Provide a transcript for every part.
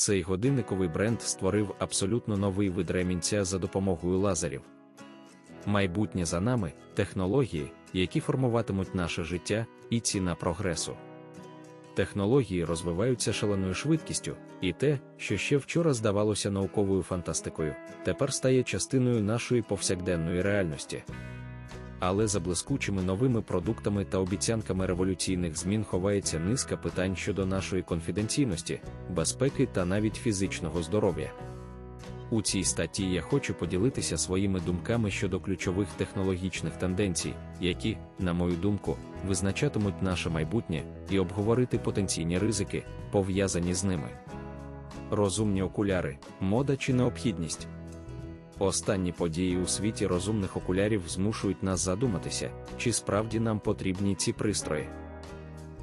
Цей годинниковий бренд створив абсолютно новий вид ремінця за допомогою лазерів. Майбутнє за нами технології, які формуватимуть наше життя і ціна прогресу. Технології розвиваються шаленою швидкістю, і те, що ще вчора здавалося науковою фантастикою, тепер стає частиною нашої повсякденної реальності. Але за блискучими новими продуктами та обіцянками революційних змін ховається низка питань щодо нашої конфіденційності, безпеки та навіть фізичного здоров'я. У цій статті я хочу поділитися своїми думками щодо ключових технологічних тенденцій, які, на мою думку, визначатимуть наше майбутнє, і обговорити потенційні ризики, пов'язані з ними. Розумні окуляри, мода чи необхідність. Останні події у світі розумних окулярів змушують нас задуматися, чи справді нам потрібні ці пристрої.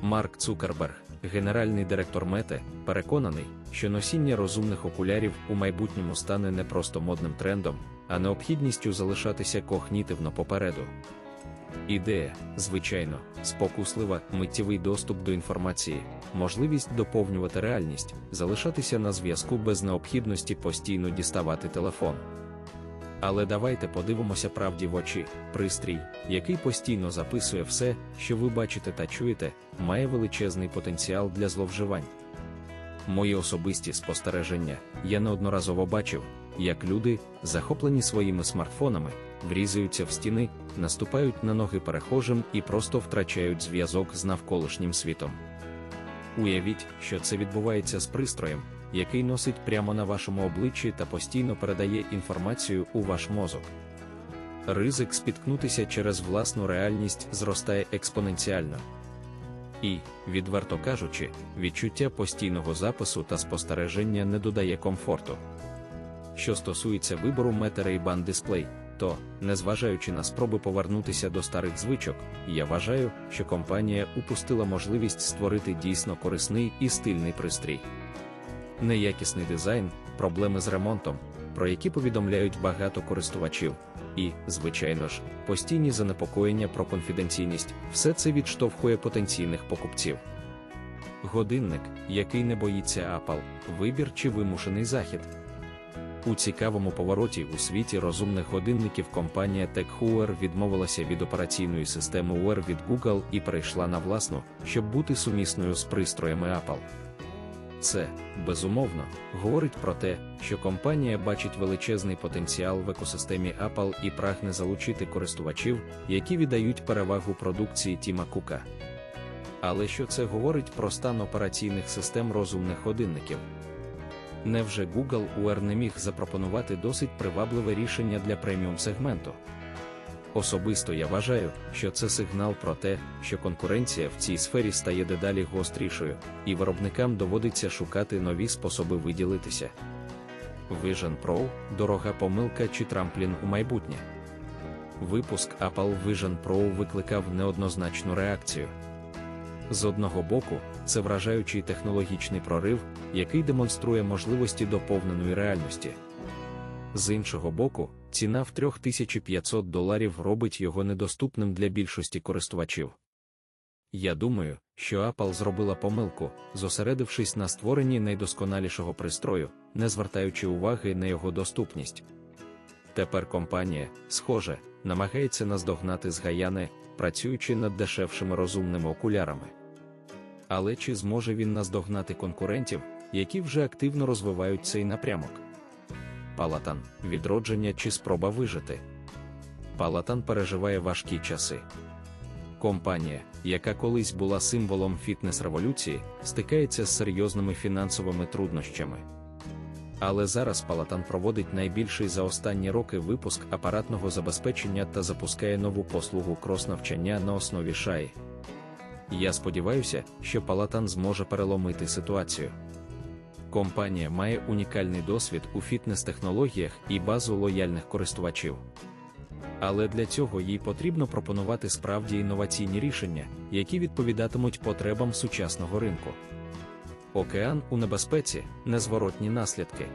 Марк Цукерберг, генеральний директор Мете, переконаний, що носіння розумних окулярів у майбутньому стане не просто модним трендом, а необхідністю залишатися когнітивно попереду. Ідея, звичайно, спокуслива, миттєвий доступ до інформації, можливість доповнювати реальність, залишатися на зв'язку без необхідності постійно діставати телефон. Але давайте подивимося правді в очі. Пристрій, який постійно записує все, що ви бачите та чуєте, має величезний потенціал для зловживань. Мої особисті спостереження, я неодноразово бачив, як люди, захоплені своїми смартфонами, врізаються в стіни, наступають на ноги перехожим і просто втрачають зв'язок з навколишнім світом. Уявіть, що це відбувається з пристроєм, який носить прямо на вашому обличчі та постійно передає інформацію у ваш мозок. Ризик спіткнутися через власну реальність зростає експоненціально. І, відверто кажучи, відчуття постійного запису та спостереження не додає комфорту. Що стосується вибору бан дисплей, то, незважаючи на спроби повернутися до старих звичок, я вважаю, що компанія упустила можливість створити дійсно корисний і стильний пристрій. Неякісний дизайн, проблеми з ремонтом, про які повідомляють багато користувачів, і, звичайно ж, постійні занепокоєння про конфіденційність, все це відштовхує потенційних покупців. Годинник, який не боїться Apple, вибір чи вимушений захід. У цікавому повороті у світі розумних годинників компанія TechHeuer відмовилася від операційної системи Wear від Google і перейшла на власну, щоб бути сумісною з пристроями Apple. Це, безумовно, говорить про те, що компанія бачить величезний потенціал в екосистемі Apple і прагне залучити користувачів, які віддають перевагу продукції Тіма Кука. Але що це говорить про стан операційних систем розумних годинників? Невже Google Wear не міг запропонувати досить привабливе рішення для преміум сегменту? Особисто я вважаю, що це сигнал про те, що конкуренція в цій сфері стає дедалі гострішою, і виробникам доводиться шукати нові способи виділитися. Vision Pro дорога помилка чи трамплін у майбутнє. Випуск Apple Vision Pro викликав неоднозначну реакцію. З одного боку, це вражаючий технологічний прорив, який демонструє можливості доповненої реальності. З іншого боку, ціна в 3500 доларів робить його недоступним для більшості користувачів. Я думаю, що Apple зробила помилку, зосередившись на створенні найдосконалішого пристрою, не звертаючи уваги на його доступність. Тепер компанія, схоже, намагається наздогнати згаяне, працюючи над дешевшими розумними окулярами. Але чи зможе він наздогнати конкурентів, які вже активно розвивають цей напрямок? Палатан відродження чи спроба вижити. Палатан переживає важкі часи. Компанія, яка колись була символом фітнес-революції, стикається з серйозними фінансовими труднощами. Але зараз Палатан проводить найбільший за останні роки випуск апаратного забезпечення та запускає нову послугу крос-навчання на основі шаї. Я сподіваюся, що Палатан зможе переломити ситуацію. Компанія має унікальний досвід у фітнес-технологіях і базу лояльних користувачів. Але для цього їй потрібно пропонувати справді інноваційні рішення, які відповідатимуть потребам сучасного ринку. Океан у небезпеці незворотні наслідки.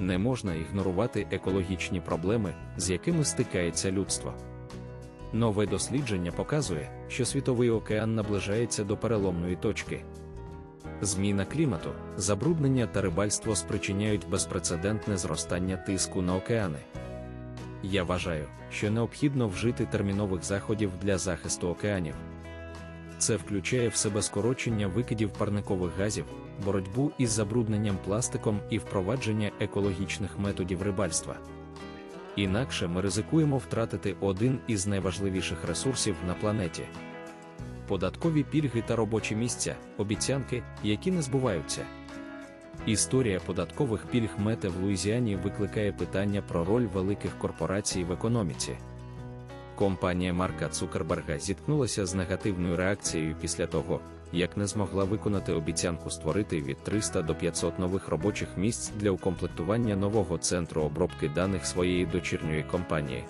Не можна ігнорувати екологічні проблеми, з якими стикається людство. Нове дослідження показує, що світовий океан наближається до переломної точки. Зміна клімату, забруднення та рибальство спричиняють безпрецедентне зростання тиску на океани. Я вважаю, що необхідно вжити термінових заходів для захисту океанів. Це включає в себе скорочення викидів парникових газів, боротьбу із забрудненням пластиком і впровадження екологічних методів рибальства. Інакше ми ризикуємо втратити один із найважливіших ресурсів на планеті. Податкові пільги та робочі місця, обіцянки, які не збуваються. Історія податкових пільг мете в Луїзіані викликає питання про роль великих корпорацій в економіці. Компанія Марка Цукерберга зіткнулася з негативною реакцією після того, як не змогла виконати обіцянку створити від 300 до 500 нових робочих місць для укомплектування нового центру обробки даних своєї дочірньої компанії.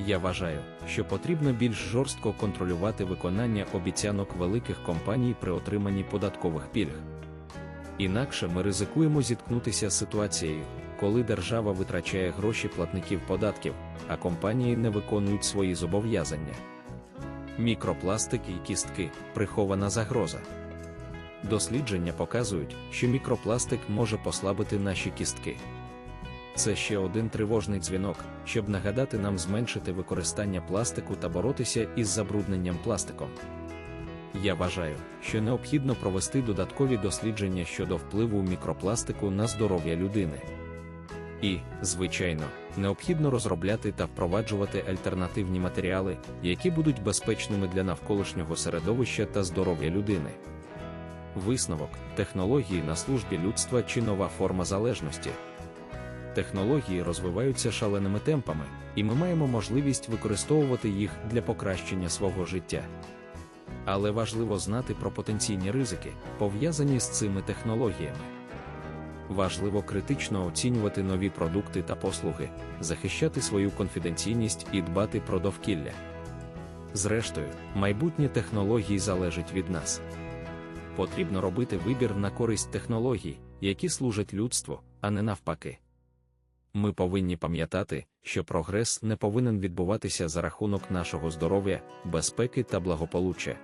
Я вважаю, що потрібно більш жорстко контролювати виконання обіцянок великих компаній при отриманні податкових пільг. Інакше ми ризикуємо зіткнутися з ситуацією, коли держава витрачає гроші платників податків, а компанії не виконують свої зобов'язання. Мікропластик і кістки прихована загроза. Дослідження показують, що мікропластик може послабити наші кістки. Це ще один тривожний дзвінок, щоб нагадати нам зменшити використання пластику та боротися із забрудненням пластиком. Я вважаю, що необхідно провести додаткові дослідження щодо впливу мікропластику на здоров'я людини. І, звичайно, необхідно розробляти та впроваджувати альтернативні матеріали, які будуть безпечними для навколишнього середовища та здоров'я людини. Висновок технології на службі людства чи нова форма залежності. Технології розвиваються шаленими темпами, і ми маємо можливість використовувати їх для покращення свого життя. Але важливо знати про потенційні ризики, пов'язані з цими технологіями. Важливо критично оцінювати нові продукти та послуги, захищати свою конфіденційність і дбати про довкілля. Зрештою, майбутнє технологій залежить від нас. Потрібно робити вибір на користь технологій, які служать людству, а не навпаки. Ми повинні пам'ятати, що прогрес не повинен відбуватися за рахунок нашого здоров'я, безпеки та благополуччя.